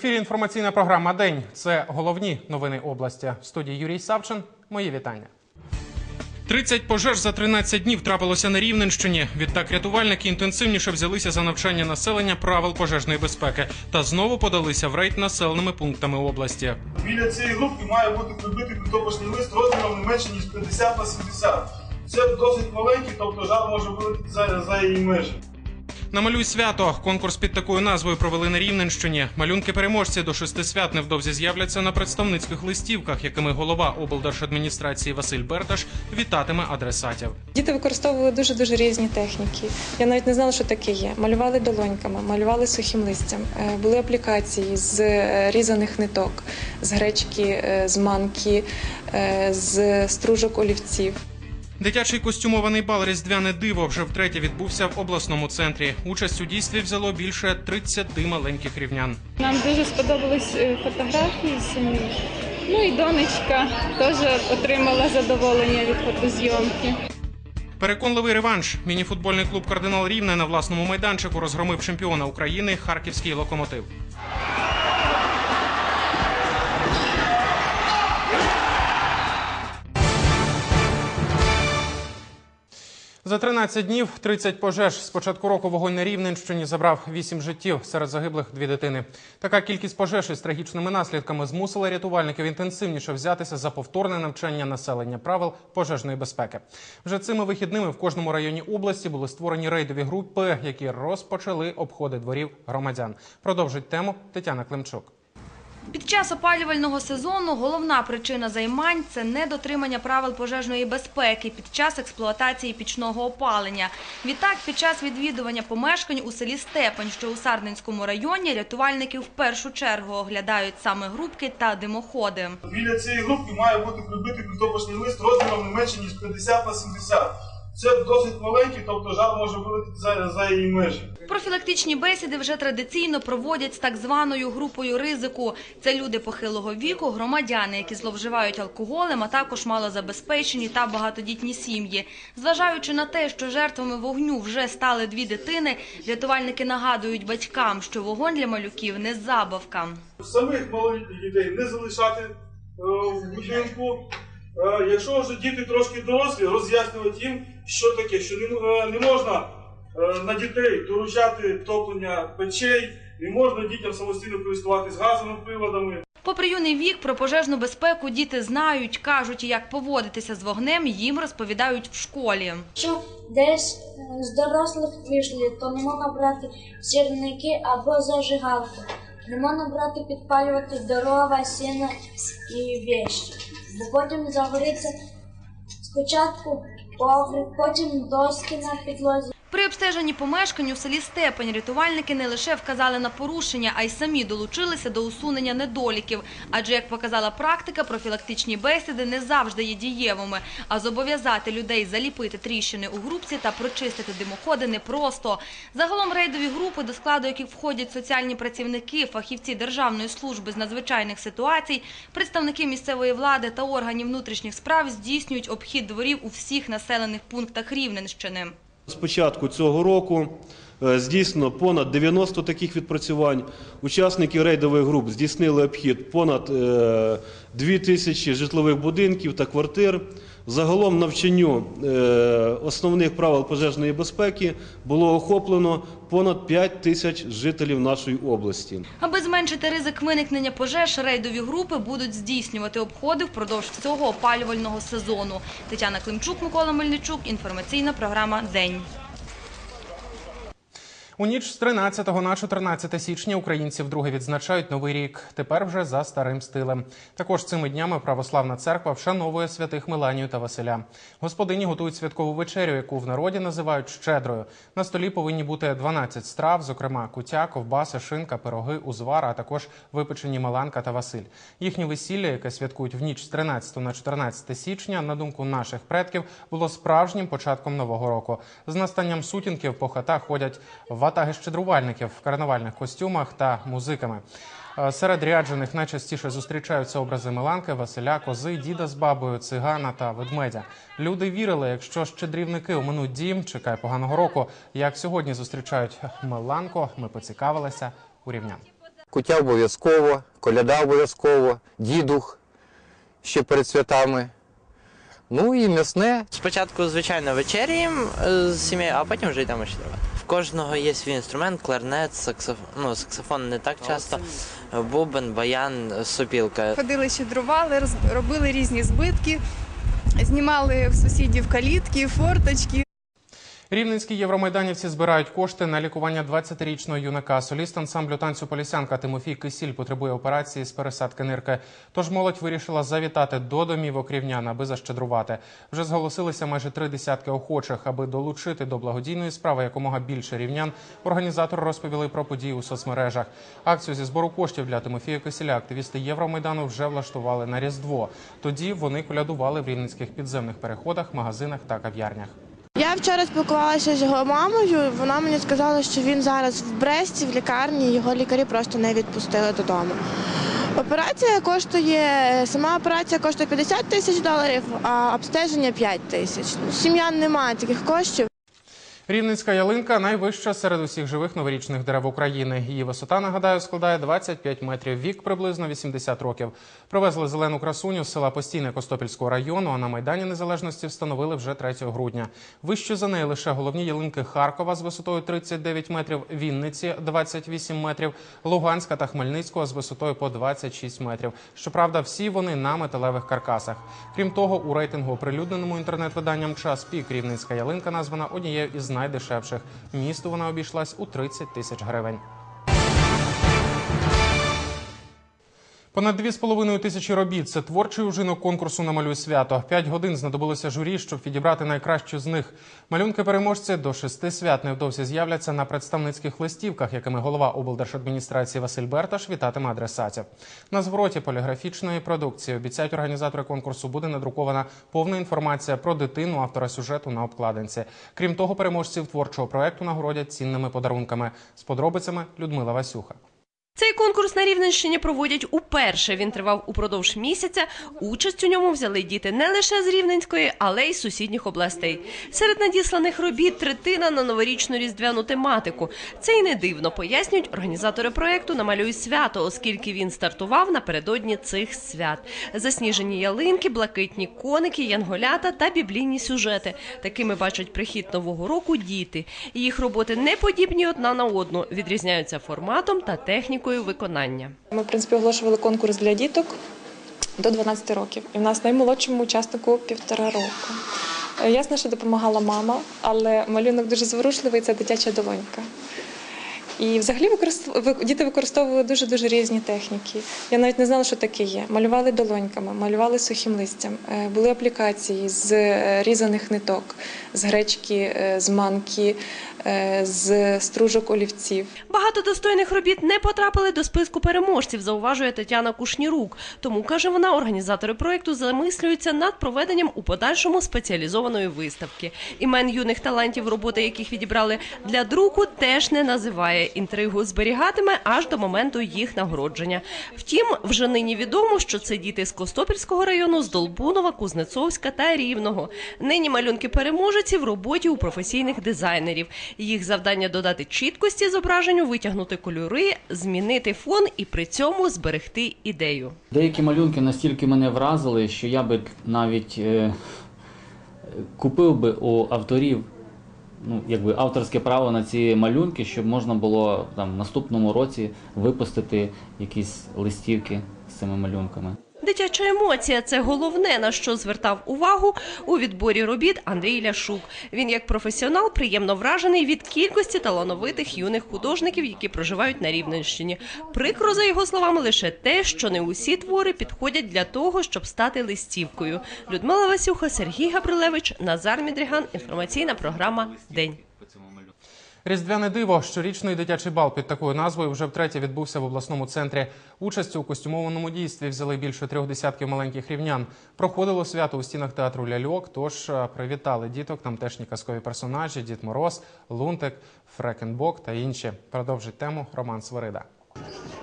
В ефірі інформаційна програма День. Це головні новини області. В студії Юрій Савчин. Мої вітання. 30 пожеж за 13 днів трапилося на Рівненщині. Відтак рятувальники інтенсивніше взялися за навчання населення правил пожежної безпеки та знову подалися в рейд населеними пунктами області. Біля цієї групки має бути прибитий притопочний лист розміром не менше ніж 50 на 70. Це досить маленький, тобто жар може вилетіти за, за її межі. Намалюй свято. Конкурс під такою назвою провели на Рівненщині. Малюнки переможці до шести свят невдовзі з'являться на представницьких листівках, якими голова облдержадміністрації Василь Берташ вітатиме адресатів. Діти використовували дуже дуже різні техніки. Я навіть не знала, що таке є. Малювали долоньками, малювали сухим листям. Е, Були аплікації з е, різаних ниток, з гречки, е, з манки, з стружок олівців. Дитячий костюмований бал Різдвяне диво вже втретє відбувся в обласному центрі. Участь у дійстві взяло більше 30 маленьких рівнян. Нам дуже сподобались е, фотографії самі. Ну і донечка теж отримала задоволення від фотозйомки. Переконливий реванш. Мініфутбольний клуб Кардинал Рівне на власному майданчику розгромив чемпіона України Харківський локомотив. За 13 днів 30 пожеж. З початку року вогонь на Рівненщині забрав 8 життів. Серед загиблих дві дитини. Така кількість пожеж із трагічними наслідками змусила рятувальників інтенсивніше взятися за повторне навчання населення правил пожежної безпеки. Вже цими вихідними в кожному районі області були створені рейдові групи, які розпочали обходи дворів громадян. Продовжить тему Тетяна Климчук. Під час опалювального сезону головна причина займань – це недотримання правил пожежної безпеки під час експлуатації пічного опалення. Відтак, під час відвідування помешкань у селі Степань, що у Сарненському районі, рятувальники в першу чергу оглядають саме грубки та димоходи. Біля цієї групки має бути прибитий притопочний лист розміром не менше ніж 50 на 70. Це досить маленький, тобто жар може вилетіти за, за її межі. Профілактичні бесіди вже традиційно проводять з так званою групою ризику. Це люди похилого віку, громадяни, які зловживають алкоголем, а також малозабезпечені та багатодітні сім'ї. Зважаючи на те, що жертвами вогню вже стали дві дитини, рятувальники нагадують батькам, що вогонь для малюків не забавка. Самих малолітніх дітей не залишати е, в будинку. Е, якщо вже діти трошки дорослі, роз'яснювати їм, що таке, що не, е, не можна е, на дітей доручати топлення печей, не можна дітям самостійно користуватись газовими приладами. Попри юний вік, про пожежну безпеку діти знають, кажуть, як поводитися з вогнем, їм розповідають в школі. Якщо десь з дорослих пішли, то не можна брати сірники або зажигалку. Не можна брати підпалювати дрова, сіна і вещі. Бо потім загориться спочатку коврик, потім доски на підлозі. При обстеженні помешкань у селі Степень рятувальники не лише вказали на порушення, а й самі долучилися до усунення недоліків. Адже, як показала практика, профілактичні бесіди не завжди є дієвими. А зобов'язати людей заліпити тріщини у групці та прочистити димоходи непросто. Загалом рейдові групи, до складу яких входять соціальні працівники, фахівці Державної служби з надзвичайних ситуацій, представники місцевої влади та органів внутрішніх справ здійснюють обхід дворів у всіх населених пунктах Рівненщини. З початку цього року здійснено понад 90 таких відпрацювань. Учасники рейдових груп здійснили обхід понад е, 2 тисячі житлових будинків та квартир. Загалом навчанню е, основних правил пожежної безпеки було охоплено понад 5 тисяч жителів нашої області. Аби зменшити ризик виникнення пожеж, рейдові групи будуть здійснювати обходи впродовж всього опалювального сезону. Тетяна Климчук, Микола Мельничук. Інформаційна програма День. У ніч з 13 на 14 січня українці вдруге відзначають новий рік. Тепер вже за старим стилем. Також цими днями православна церква вшановує святих Меланію та Василя. Господині готують святкову вечерю, яку в народі називають щедрою. На столі повинні бути 12 страв, зокрема кутя, ковбаси, шинка, пироги, узвар, а також випечені Меланка та Василь. Їхнє весілля, яке святкують в ніч з 13 на 14 січня, на думку наших предків, було справжнім початком нового року. З настанням сутінків по хатах ходять ватаги щедрувальників в карнавальних костюмах та музиками. Е, Серед ряджених найчастіше зустрічаються образи Меланки, Василя, кози, діда з бабою, цигана та ведмедя. Люди вірили, якщо щедрівники оминуть дім, чекай поганого року. Як сьогодні зустрічають Меланко, ми поцікавилися у рівнян. Куття обов'язково, коляда обов'язково, дідух ще перед святами. Ну і м'ясне. Спочатку, звичайно, вечеряємо е, з сім'єю, а потім вже йдемо щедрувати. Кожного є свій інструмент, кларнет, саксофон, ну, саксофон не так часто, бубен, баян, сопілка. Ходили, щедрували, роз- робили різні збитки, знімали в сусідів калітки, форточки. Рівненські євромайданівці збирають кошти на лікування 20-річного юнака. Соліст ансамблю танцю Полісянка Тимофій Кисіль потребує операції з пересадки нирки. Тож молодь вирішила завітати до домівок рівнян, аби защедрувати. Вже зголосилися майже три десятки охочих, аби долучити до благодійної справи якомога більше рівнян. Організатори розповіли про події у соцмережах. Акцію зі збору коштів для Тимофія Кисіля активісти Євромайдану вже влаштували на Різдво. Тоді вони колядували в рівненських підземних переходах, магазинах та кав'ярнях. Я вчора спілкувалася з його мамою. Вона мені сказала, що він зараз в Бресті, в лікарні, його лікарі просто не відпустили додому. Операція коштує, сама операція коштує 50 тисяч доларів, а обстеження 5 тисяч. Сім'я не має таких коштів. Рівненська ялинка найвища серед усіх живих новорічних дерев України. Її висота, нагадаю, складає 25 метрів, вік приблизно 80 років. Привезли зелену красуню з села Постійне Костопільського району, а на Майдані Незалежності встановили вже 3 грудня. Вище за неї лише головні ялинки Харкова з висотою 39 метрів, Вінниці 28 метрів, Луганська та Хмельницького з висотою по 26 метрів. Щоправда, всі вони на металевих каркасах. Крім того, у рейтингу оприлюдненому інтернет-виданням час пік рівненська ялинка названа однією із найдешевших. Місту вона обійшлась у 30 тисяч гривень. Понад 2,5 тисячі робіт це творчий ужинок конкурсу «Намалюй свято. П'ять годин знадобилося журі, щоб відібрати найкращу з них. Малюнки переможці до шести свят невдовзі з'являться на представницьких листівках, якими голова облдержадміністрації Василь Берташ вітатиме адресатів. На звороті поліграфічної продукції обіцяють організатори конкурсу буде надрукована повна інформація про дитину автора сюжету на обкладинці. Крім того, переможців творчого проекту нагородять цінними подарунками. З подробицями Людмила Васюха. Цей конкурс на Рівненщині проводять уперше. Він тривав упродовж місяця. Участь у ньому взяли діти не лише з Рівненської, але й з сусідніх областей. Серед надісланих робіт третина на новорічну різдвяну тематику. Це й не дивно, пояснюють організатори проекту «Намалюй свято, оскільки він стартував напередодні цих свят. Засніжені ялинки, блакитні коники, янголята та біблійні сюжети. Такими бачать прихід нового року діти. Їх роботи не подібні одна на одну, відрізняються форматом та технікою виконання. Ми, в принципі, оголошували конкурс для діток до 12 років. І в нас наймолодшому учаснику півтора року. Е, Ясно, що допомагала мама, але малюнок дуже зворушливий це дитяча долонька. І взагалі використ- діти використовували дуже дуже різні техніки. Я навіть не знала, що таке є. Малювали долоньками, малювали сухим листям. Е, Були аплікації з е, різаних ниток, з гречки, з манки, з стружок олівців. Багато достойних робіт не потрапили до списку переможців, зауважує Тетяна Кушнірук. Тому каже вона, організатори проекту замислюються над проведенням у подальшому спеціалізованої виставки. Імен юних талантів, роботи яких відібрали для друку, теж не називає. Інтригу зберігатиме аж до моменту їх нагородження. Втім, вже нині відомо, що це діти з Костопільського району, з Долбунова, Кузнецовська та Рівного. Нині малюнки переможеці в роботі у професійних дизайнерів. Їх завдання додати чіткості зображенню, витягнути кольори, змінити фон і при цьому зберегти ідею. Деякі малюнки настільки мене вразили, що я би навіть е, купив би у авторів ну, якби авторське право на ці малюнки, щоб можна було там в наступному році випустити якісь листівки з цими малюнками. Дитяча емоція це головне, на що звертав увагу у відборі робіт Андрій Ляшук. Він як професіонал приємно вражений від кількості талановитих юних художників, які проживають на Рівненщині. Прикро за його словами лише те, що не усі твори підходять для того, щоб стати листівкою. Людмила Васюха, Сергій Габрилевич, Назар Мідріган. Інформаційна програма День. Різдвяне диво, щорічний дитячий бал під такою назвою вже втретє відбувся в обласному центрі. Участь у костюмованому дійстві взяли більше трьох десятків маленьких рівнян. Проходило свято у стінах театру ляльок. Тож е, привітали діток тамтешні казкові персонажі: Дід Мороз, Лунтик, Фрекенбок та інші. Продовжить тему Роман Свирида.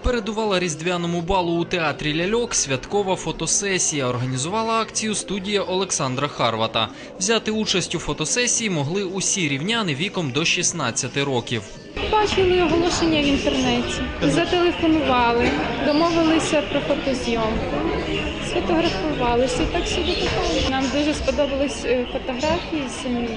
Передувала різдвяному балу у театрі ляльок святкова фотосесія. Організувала акцію студія Олександра Харвата. Взяти участь у фотосесії могли усі рівняни віком до 16 років. Бачили оголошення в інтернеті, зателефонували, домовилися про фотозйомку, сфотографувалися так собі. Нам дуже сподобались е, фотографії самі.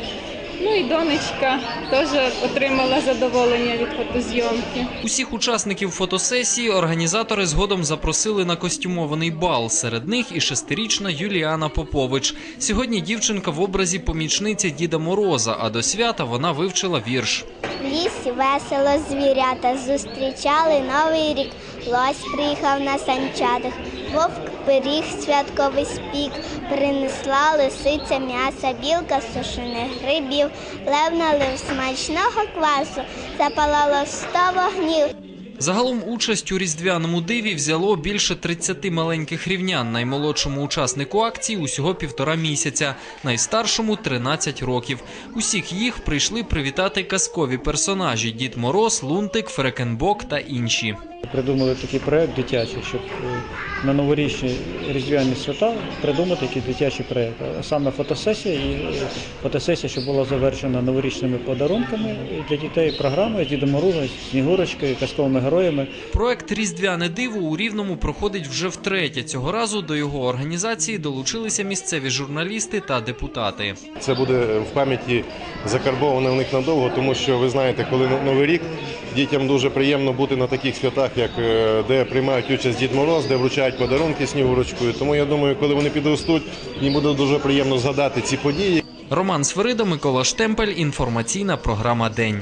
Ну і донечка теж отримала задоволення від фотозйомки. Усіх учасників фотосесії організатори згодом запросили на костюмований бал. Серед них і шестирічна Юліана Попович. Сьогодні дівчинка в образі помічниці Діда Мороза, а до свята вона вивчила вірш. В лісі весело звірята зустрічали новий рік. Лось приїхав на санчатах, вовк пиріг святковий спік, принесла лисиця м'яса, білка сушених грибів, лев налив смачного квасу, запалало сто вогнів. Загалом участь у різдвяному диві взяло більше 30 маленьких рівнян. Наймолодшому учаснику акції усього півтора місяця, найстаршому 13 років. Усіх їх прийшли привітати казкові персонажі: Дід Мороз, Лунтик, Фрекенбок та інші. Придумали такий проект дитячий, щоб е, на новорічні різдвяні свята придумати якийсь дитячий проект. Саме фотосесія і е, фотосесія, що була завершена новорічними подарунками для дітей, програмою з Дідом Морозом, Снігурочкою, казковими героями. Проект Різдвяне диво у Рівному проходить вже втретє. Цього разу до його організації долучилися місцеві журналісти та депутати. Це буде в пам'яті закарбоване в них надовго, тому що ви знаєте, коли Новий рік дітям дуже приємно бути на таких святах, як е, де приймають участь Дід Мороз, де вручають подарунки снігурочкою. Тому я думаю, коли вони підростуть, їм буде дуже приємно згадати ці події. Роман Сверида, Микола Штемпель. Інформаційна програма День.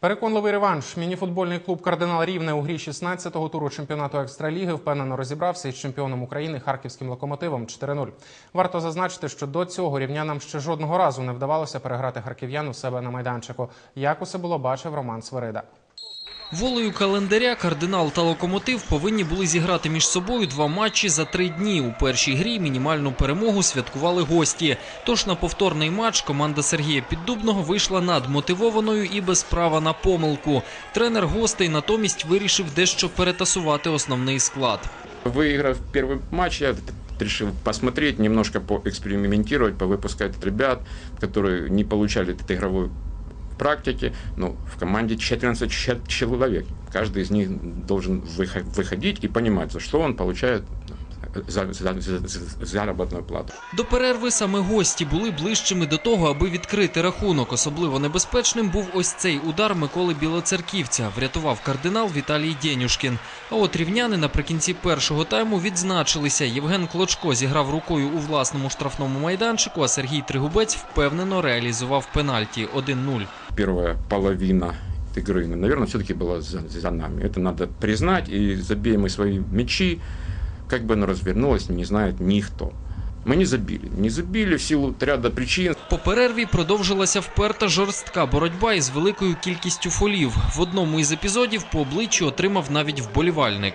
Переконливий реванш. Мініфутбольний клуб Кардинал Рівне у грі 16-го туру чемпіонату екстраліги впевнено розібрався із чемпіоном України харківським локомотивом 4-0. Варто зазначити, що до цього рівнянам ще жодного разу не вдавалося переграти харків'ян у себе на майданчику. Як усе було бачив Роман Свирида. Волею календаря кардинал та локомотив повинні були зіграти між собою два матчі за три дні. У першій грі мінімальну перемогу святкували гості. Тож на повторний матч команда Сергія Піддубного вийшла надмотивованою і без права на помилку. Тренер гостей натомість вирішив дещо перетасувати основний склад. Выиграв первый матч, я решил посмотреть, немножко поэкспериментировать, повыпускать ребят, которые не получали этой игровой практики. Ну, в команде 14 че- человек. Каждый из них должен выхо- выходить и понимать, за что он получает за- за- за- за- заработную плату. До перерви саме гості були ближчими до того, аби відкрити рахунок. Особливо небезпечним був ось цей удар Миколи Білоцерківця. Врятував кардинал Віталій Дєнюшкін. А от рівняни наприкінці першого тайму відзначилися. Євген Клочко зіграв рукою у власному штрафному майданчику, а Сергій Тригубець впевнено реалізував пенальті 1-0. Первая половина игры, наверное, все-таки была за, за нами. Это надо признать, и забей мы свои мячи, как бы оно развернулось, не знает никто. Мы не забили. Не забили в силу ряда причин. По перерві продовжилася вперта жорстка боротьба із великою кількістю фолів. В одному із епізодів по обличчю отримав навіть вболівальник.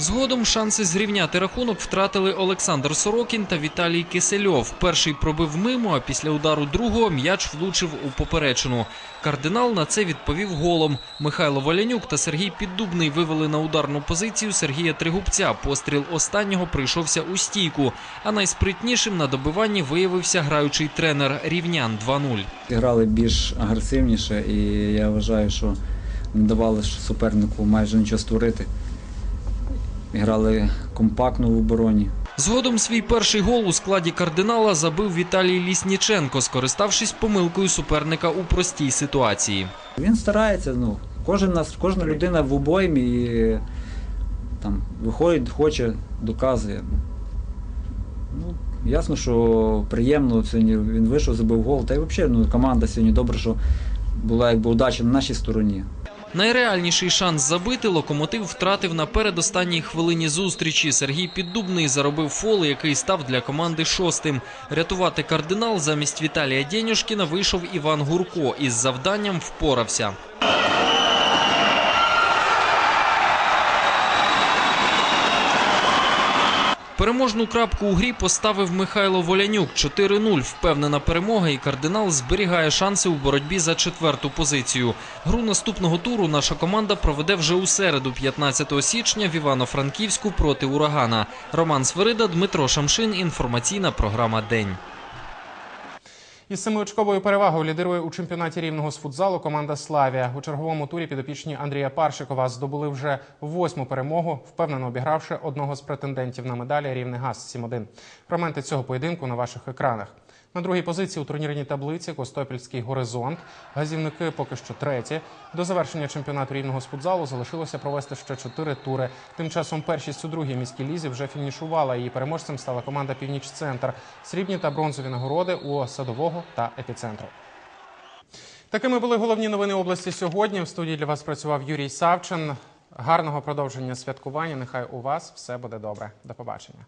Згодом шанси зрівняти рахунок втратили Олександр Сорокін та Віталій Кисельов. Перший пробив мимо, а після удару другого м'яч влучив у поперечину. Кардинал на це відповів голом. Михайло Волянюк та Сергій Піддубний вивели на ударну позицію Сергія Тригубця. Постріл останнього прийшовся у стійку. А найспритнішим на добиванні виявився граючий тренер Рівнян 2-0. Грали більш агресивніше, і я вважаю, що не давали супернику майже нічого створити. Грали компактно в обороні. Згодом свій перший гол у складі кардинала забив Віталій Лісніченко, скориставшись помилкою суперника у простій ситуації. Він старається, ну, кожен нас, кожна людина в обоймі і там виходить, хоче, доказує. Ну, ясно, що приємно сьогодні він вийшов, забив гол. Та й взагалі ну, команда сьогодні добре, що була якби удача на нашій стороні. Найреальніший шанс забити локомотив втратив на передостанній хвилині зустрічі. Сергій Піддубний заробив фол, який став для команди шостим. Рятувати кардинал замість Віталія Дєнюшкіна вийшов Іван Гурко із завданням впорався. Переможну крапку у грі поставив Михайло Волянюк 4-0. Впевнена перемога, і кардинал зберігає шанси у боротьбі за четверту позицію. Гру наступного туру наша команда проведе вже у середу, 15 січня, в Івано-Франківську проти урагана. Роман Сверида, Дмитро Шамшин. Інформаційна програма День. Із семиочковою перевагою лідирує у чемпіонаті рівного з футзалу команда Славія. У черговому турі підопічні Андрія Паршикова здобули вже восьму перемогу, впевнено обігравши одного з претендентів на медалі рівний газ 7-1. Фрагменти цього поєдинку на ваших екранах. На другій позиції у турнірній таблиці Костопільський горизонт. Газівники поки що треті. До завершення чемпіонату рівного з футзалу залишилося провести ще чотири тури. Тим часом першість у другій міській лізі вже фінішувала. Її переможцем стала команда Північ Центр. Срібні та бронзові нагороди у садового та епіцентру. Такими були головні новини області сьогодні. В студії для вас працював Юрій Савчин. Гарного продовження святкування. Нехай у вас все буде добре. До побачення.